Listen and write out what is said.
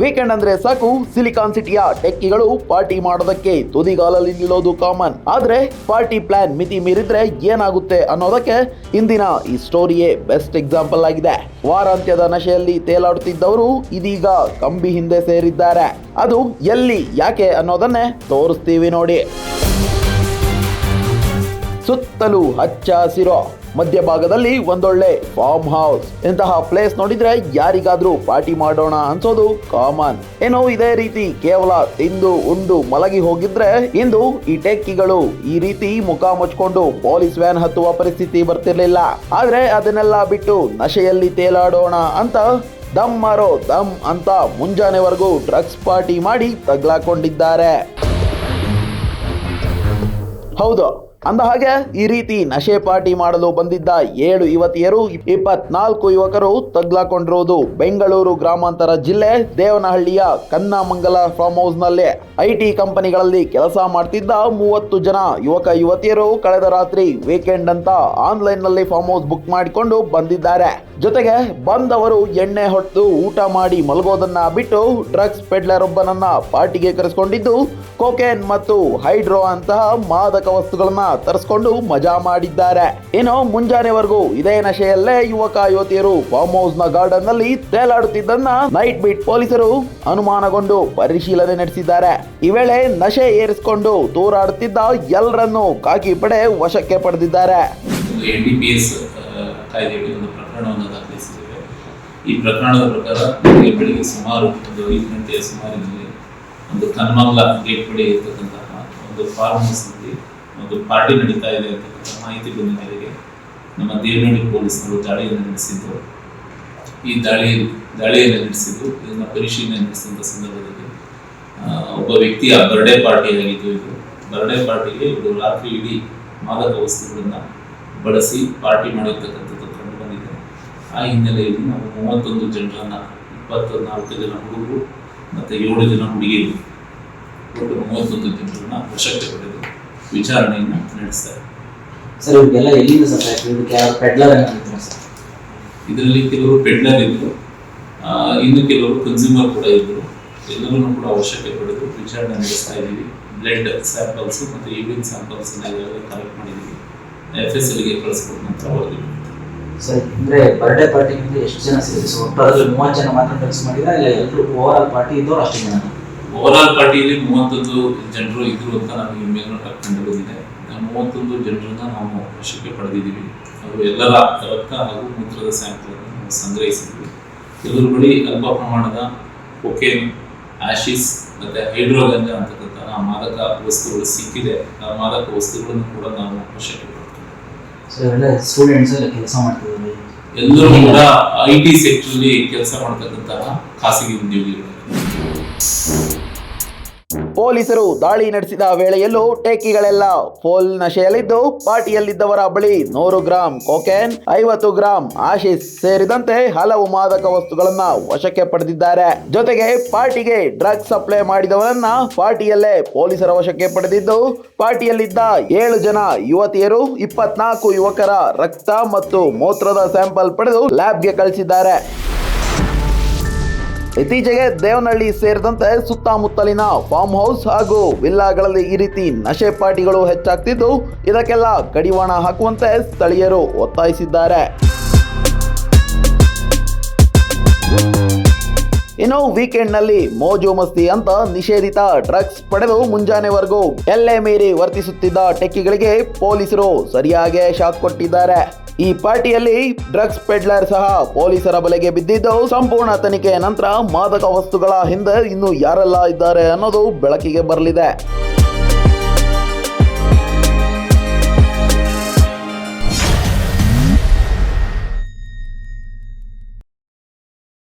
Weekend ಅಂದ್ರೆ ಸಾಕು. Silicon ಸಿಟಿಯ ಟೆಕ್ಕಿಗಳು ಪಾರ್ಟಿ ಮಾಡೋದಕ್ಕೆ ತುದಿಗಾಲಲ್ಲಿ ನಿಲ್ಲೋದು ಕಾಮನ್ ಆದ್ರೆ ಪಾರ್ಟಿ ಪ್ಲಾನ್ ಮಿತಿ ಮೀರಿದ್ರೆ ಏನಾಗುತ್ತೆ ಅನ್ನೋದಕ್ಕೆ ಇಂದಿನ ಈ ಸ್ಟೋರಿಯೇ ಬೆಸ್ಟ್ ಎಕ್ಸಾಂಪಲ್ ಆಗಿದೆ. ವಾರಾಂತ್ಯದ ನಶೆಯಲ್ಲಿ ತೇಲಾಡುತ್ತಿದ್ದವರು ಇದೀಗ ಕಂಬಿ ಹಿಂದೆ ಸೇರಿದ್ದಾರೆ. ಅದು ಎಲ್ಲಿ, ಯಾಕೆ ಅನ್ನೋದನ್ನೇ ತೋರಿಸ್ತೀವಿ ನೋಡಿ. ಸುತ್ತಲೂ ಹಚ್ಚ ಹಸಿರು. ಮಧ್ಯಭಾಗದಲ್ಲಿ ಒಂದೊಳ್ಳೆ ಫಾರ್ಮ್ ಹೌಸ್ ಇಂತಹ ಪ್ಲೇಸ್ ನೋಡಿದ್ರೆ ಯಾರಿಗಾದ್ರೂ ಪಾರ್ಟಿ ಮಾಡೋಣ ಅನ್ಸೋದು ಕಾಮನ್ ಏನೋ ಇದೇ ರೀತಿ ಕೇವಲ ತಿಂದು ಉಂಡು ಮಲಗಿ ಹೋಗಿದ್ರೆ ಇಂದು ಈ ಟೆಕ್ಕಿಗಳು ಈ ರೀತಿ ಮುಖ ಮುಚ್ಕೊಂಡು ಪೊಲೀಸ್ ವ್ಯಾನ್ ಹತ್ತುವ ಪರಿಸ್ಥಿತಿ ಬರ್ತಿರ್ಲಿಲ್ಲ. ಆದ್ರೆ ಅದನ್ನೆಲ್ಲ ಬಿಟ್ಟು ನಶೆಯಲ್ಲಿ ತೇಲಾಡೋಣ ಅಂತ ದಮ್ ಮಾರೋ ದಮ್ ಅಂತ ಮುಂಜಾನೆವರೆಗೂ ಡ್ರಗ್ಸ್ ಪಾರ್ಟಿ ಮಾಡಿ ತಗ್ಲಾಕೊಂಡಿದ್ದಾರೆ. ಹೌದು. ಅಂದ ಹಾಗೆ ಈ ರೀತಿ ನಶೆ ಪಾರ್ಟಿ ಮಾಡಲು ಬಂದಿದ್ದ ಏಳು ಯುವತಿಯರು ಇಪ್ಪತ್ನಾಲ್ಕು ಯುವಕರು ತಗ್ಲಾಕೊಂಡಿರುವುದು ಬೆಂಗಳೂರು ಗ್ರಾಮಾಂತರ ಜಿಲ್ಲೆ ದೇವನಹಳ್ಳಿಯ ಕನ್ನಮಂಗಲ ಫಾರ್ಮ್ ಹೌಸ್ನಲ್ಲಿ. ಐಟಿ ಕಂಪನಿಗಳಲ್ಲಿ ಕೆಲಸ ಮಾಡ್ತಿದ್ದ ಮೂವತ್ತು ಜನ ಯುವಕ ಯುವತಿಯರು ಕಳೆದ ರಾತ್ರಿ ವೀಕೆಂಡ್ ಅಂತ ಆನ್ಲೈನ್ನಲ್ಲಿ ಫಾರ್ಮ್ ಹೌಸ್ ಬುಕ್ ಮಾಡಿಕೊಂಡು ಬಂದಿದ್ದಾರೆ. ಜೊತೆಗೆ ಬಂದವರು ಎಣ್ಣೆ ಹೊತ್ತು ಊಟ ಮಾಡಿ ಮಲಗೋದನ್ನ ಬಿಟ್ಟು ಡ್ರಗ್ಸ್ ಪೆಡ್ಲರ್ ಒಬ್ಬನನ್ನ ಪಾರ್ಟಿಗೆ ಕರೆಸಿಕೊಂಡಿದ್ದು ಕೋಕೇನ್ ಮತ್ತು ಹೈಡ್ರೋ ಅಂತಹ ಮಾದಕ ವಸ್ತುಗಳನ್ನ ತರಿಸ್ಕೊಂಡು ಮಜಾ ಮಾಡಿದ್ದಾರೆ. ಇನ್ನು ಮುಂಜಾನೆವರೆಗೂ ಇದೇ ನಶೆಯಲ್ಲೇ ಯುವಕ ಯುವತಿಯರು ಫಾರ್ಮ್ ಹೌಸ್ನ ಗಾರ್ಡನ್ನಲ್ಲಿ ತೇಲಾಡುತ್ತಿದ್ದನ್ನ ನೈಟ್ ಬೀಟ್ ಪೊಲೀಸರು ಅನುಮಾನಗೊಂಡು ಪರಿಶೀಲನೆ ನಡೆಸಿದ್ದಾರೆ. ಈ ವೇಳೆ ನಶೆ ಏರಿಸಿಕೊಂಡು ತೂರಾಡುತ್ತಿದ್ದ ಎಲ್ಲರನ್ನೂ ಕಾಕಿ ಪಡೆ ವಶಕ್ಕೆ ಪಡೆದಿದ್ದಾರೆ. ಈ ಪ್ರಕರಣದ ಪ್ರಕಾರ ಬೆಳಿಗ್ಗೆ ಸುಮಾರು ಒಂದು ಐದು ಗಂಟೆಯ ಸುಮಾರಿನಲ್ಲಿ ಒಂದು ಕನ್ಮಂಗ್ಲ ಗೇಟ್ ಬಳಿ ಇರತಕ್ಕಂತಹ ಒಂದು ಫಾರ್ಮ್ ಹೌಸ್ನಲ್ಲಿ ಒಂದು ಪಾರ್ಟಿ ನಡೀತಾ ಇದೆ ಅಂತಕ್ಕಂಥ ಮಾಹಿತಿ ಬಂದ ಮೇರೆಗೆ ನಮ್ಮ ದೇವನಹಳ್ಳಿ ಪೊಲೀಸರು ದಾಳಿಯನ್ನು ನಡೆಸಿದ್ದು ಈ ದಾಳಿ, ದಾಳಿಯನ್ನು ನಡೆಸಿದ್ದು ಇದನ್ನು ಪರಿಶೀಲನೆ ನಡೆಸಿದಂಥ ಸಂದರ್ಭದಲ್ಲಿ ಒಬ್ಬ ವ್ಯಕ್ತಿಯ ಬರ್ಡೇ ಪಾರ್ಟಿ ಆಗಿದ್ದು ಇದು. ಬರ್ಡೇ ಪಾರ್ಟಿಗೆ ಇವರು ರಾತ್ರಿ ಇಡೀ ಮಾದಕ ವಸ್ತುಗಳನ್ನು ಬಳಸಿ ಪಾರ್ಟಿ ಮಾಡಿರ್ತಕ್ಕಂಥದ್ದು ಕಂಡು ಬಂದಿದೆ. ಆ ಹಿನ್ನೆಲೆಯಲ್ಲಿ ನಾವು ಮೂವತ್ತೊಂದು ಜನರನ್ನು ಇಪ್ಪತ್ತ ನಾಲ್ಕು ಜನ ಹುಡುಗರು ಮತ್ತು ಏಳು ಜನ ಹುಡುಗಿಯರು ಒಟ್ಟು ಮೂವತ್ತೊಂದು ಜನರನ್ನ ವಶಕ್ಕೆ ಪಡೆದು ವಿಚಾರಣೆಯನ್ನು ನಡೆಸ್ತಾರೆ. ಸರ್ ಇವರಿಗೆಲ್ಲ ಎಲ್ಲಿಂದ ಸರ್ ಇದಕ್ಕೆ ಯಾರು ಪೆಡ್ಲರ್ ಏನಾಗಿದ್ರು ಸರ್? ಇದರಲ್ಲಿ ಕೆಲವರು ಪೆಡ್ಲರ್ ಇದ್ದರು ಇನ್ನು ಕೆಲವರು ಕನ್ಸ್ಯೂಮರ್ ಕೂಡ ಇದ್ದರು ಎಲ್ಲರೂ ಕೂಡ ಅವಶ್ಯಕತೆ ಪಡೆದು ವಿಚಾರಣೆ ನಡೆಸ್ತಾ ಇದ್ದೀವಿ. ಬ್ಲಡ್ ಸ್ಯಾಂಪಲ್ಸ್ ಮತ್ತು ಯೂರಿನ್ ಸ್ಯಾಂಪಲ್ಸ್ ಕಲೆಕ್ಟ್ ಮಾಡಿದ್ದೀವಿ. ಎಫ್ ಎಸ್ ಎಲ್ಗೆ ಕಳಿಸ್ಬೋದು ನಂತರ ಅವರಿಗೆ ಸರ್ ಅಂದ್ರೆ ಬರ್ಡೇ ಪಾರ್ಟಿಗೆ ಎಷ್ಟು ಜನ ಸೇರಿಸಿ ಒಟ್ಟು ಮೂವತ್ತು ಜನ ಮಾತ್ರ ಡ್ರಗ್ಸ್ ಮಾಡಿದ್ರೆ ಇಲ್ಲ ಎಲ್ಲರೂ ಓವರ್ ಆಲ್ ಪಾರ್ಟಿ ಇದ್ದವ್ರು ಅಷ್ಟು ಜನ? ಓವರ್ ಆಲ್ ಪಾರ್ಟಿಯಲ್ಲಿ ಮೂವತ್ತೊಂದು ಜನರು ಇದ್ರು ಅಂತ ನಮಗೆ ಮೇಲ್ನೋಟ ಕಂಡು ಬಂದಿದೆ ಮೂವತ್ತೊಂದು ಜನರನ್ನ ನಾವು ವಶಕ್ಕೆ ಪಡೆದಿದ್ದೀವಿ. ಅವರು ಎಲ್ಲರ ರಕ್ತ ಹಾಗೂ ಮೂತ್ರದ ಸ್ಯಾಂಪಲ್ಗಳನ್ನು ನಾವು ಸಂಗ್ರಹಿಸಿದ್ವಿ ಕೆಲವರು ಬಳಿ ಅಲ್ಪ ಪ್ರಮಾಣದ ಕೊಕೇನ್ ಆಶಿಸ್ ಮತ್ತೆ ಹೈಡ್ರೋಗಂಜ ಅಂತಕ್ಕಂತಹ ಮಾದಕ ವಸ್ತುಗಳು ಸಿಕ್ಕಿದೆ. ಆ ಮಾದಕ ವಸ್ತುಗಳನ್ನು ಕೂಡ ನಾವು ವಶಕ್ಕೆ ಪಡ್ತೀವಿ ಸ್ಟೂಡೆಂಟ್ಸ್ ಕೆಲಸ ಮಾಡ್ತಿದ್ದಾರೆ. ಎಲ್ಲರೂ ಕೂಡ ಐ ಟಿ ಸೆಕ್ಟರ್ ಕೆಲಸ ಮಾಡ್ತಕ್ಕಂತಹ ಖಾಸಗಿ ಉದ್ಯೋಗಿಗಳು. ಪೊಲೀಸರು ದಾಳಿ ನಡೆಸಿದ ವೇಳೆಯಲ್ಲೂ ಟೇಕಿಗಳೆಲ್ಲ ಫೋಲ್ ನಶೆಯಲ್ಲಿದ್ದು, ಪಾರ್ಟಿಯಲ್ಲಿದ್ದವರ ಬಳಿ ನೂರು ಗ್ರಾಂ ಕೋಕೇನ್, ಐವತ್ತು ಗ್ರಾಂ ಆಶಿಸ್ ಸೇರಿದಂತೆ ಹಲವು ಮಾದಕ ವಸ್ತುಗಳನ್ನ ವಶಕ್ಕೆ ಪಡೆದಿದ್ದಾರೆ. ಜೊತೆಗೆ ಪಾರ್ಟಿಗೆ ಡ್ರಗ್ ಸಪ್ಲೈ ಮಾಡಿದವರನ್ನ ಪಾರ್ಟಿಯಲ್ಲೇ ಪೊಲೀಸರ ವಶಕ್ಕೆ ಪಡೆದಿದ್ದು, ಪಾರ್ಟಿಯಲ್ಲಿದ್ದ ಏಳು ಜನ ಯುವತಿಯರು, ಇಪ್ಪತ್ನಾಲ್ಕು ಯುವಕರ ರಕ್ತ ಮತ್ತು ಮೂತ್ರದ ಸ್ಯಾಂಪಲ್ ಪಡೆದು ಲ್ಯಾಬ್ಗೆ ಕಳಿಸಿದ್ದಾರೆ. ಇತ್ತೀಚೆಗೆ ದೇವನಹಳ್ಳಿ ಸೇರಿದಂತೆ ಸುತ್ತಮುತ್ತಲಿನ ಫಾರ್ಮ್ ಹೌಸ್ ಹಾಗೂ ವಿಲ್ಲಾಗಳಲ್ಲಿ ಈ ರೀತಿ ನಶೆ ಪಾರ್ಟಿಗಳು ಹೆಚ್ಚಾಗ್ತಿದ್ದು, ಇದಕ್ಕೆಲ್ಲ ಕಡಿವಾಣ ಹಾಕುವಂತೆ ಸ್ಥಳೀಯರು ಒತ್ತಾಯಿಸಿದ್ದಾರೆ. ಇನ್ನು ವೀಕೆಂಡ್ನಲ್ಲಿ ಮೋಜು ಮಸ್ತಿ ಅಂತ ನಿಷೇಧಿತ ಡ್ರಗ್ಸ್ ಪಡೆದು ಮುಂಜಾನೆವರೆಗೂ ಎಲ್ಲೆ ಮೀರಿ ವರ್ತಿಸುತ್ತಿದ್ದ ಟೆಕ್ಕಿಗಳಿಗೆ ಪೊಲೀಸರು ಸರಿಯಾಗಿ ಶಾಕ್ ಕೊಟ್ಟಿದ್ದಾರೆ. ಈ ಪಾರ್ಟಿಯಲ್ಲಿ ಡ್ರಗ್ಸ್ ಪೆಡ್ಲರ್ ಸಹ ಪೊಲೀಸರ ಬಲೆಗೆ ಬಿದ್ದಿದ್ದು, ಸಂಪೂರ್ಣ ತನಿಖೆಯ ನಂತರ ಮಾದಕ ವಸ್ತುಗಳ ಹಿಂದೆ ಇನ್ನು ಯಾರೆಲ್ಲ ಇದ್ದಾರೆ ಅನ್ನೋದು ಬೆಳಕಿಗೆ ಬರಲಿದೆ.